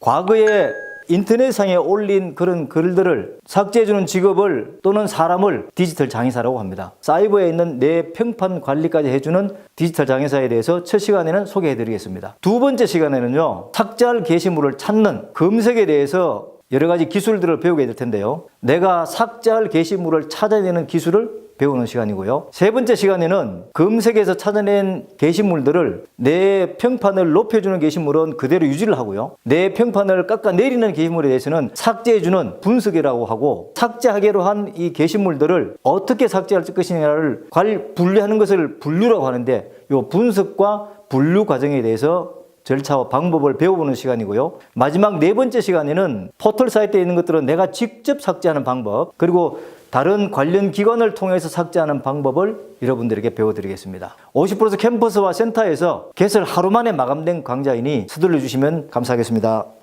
과거에 인터넷상에 올린 그런 글들을 삭제해주는 직업을 또는 사람을 디지털 장애사라고 합니다. 사이버에 있는 내 평판 관리까지 해주는 디지털 장애사에 대해서 첫 시간에는 소개해드리겠습니다. 두 번째 시간에는요, 삭제할 게시물을 찾는 검색에 대해서 여러 가지 기술들을 배우게 될 텐데요. 내가 삭제할 게시물을 찾아내는 기술을 배우는 시간이고요. 세 번째 시간에는 검색에서 찾아낸 게시물들을 내 평판을 높여주는 게시물은 그대로 유지를 하고요. 내 평판을 깎아내리는 게시물에 대해서는 삭제해주는 분석이라고 하고 삭제하기로 한 이 게시물들을 어떻게 삭제할 것이냐를 관 분류하는 것을 분류라고 하는데 이 분석과 분류 과정에 대해서 절차와 방법을 배워보는 시간이고요. 마지막 네 번째 시간에는 포털 사이트에 있는 것들은 내가 직접 삭제하는 방법, 그리고 다른 관련 기관을 통해서 삭제하는 방법을 여러분들에게 배워드리겠습니다. 50% 캠퍼스와 센터에서 개설 하루 만에 마감된 강좌이니 서둘러 주시면 감사하겠습니다.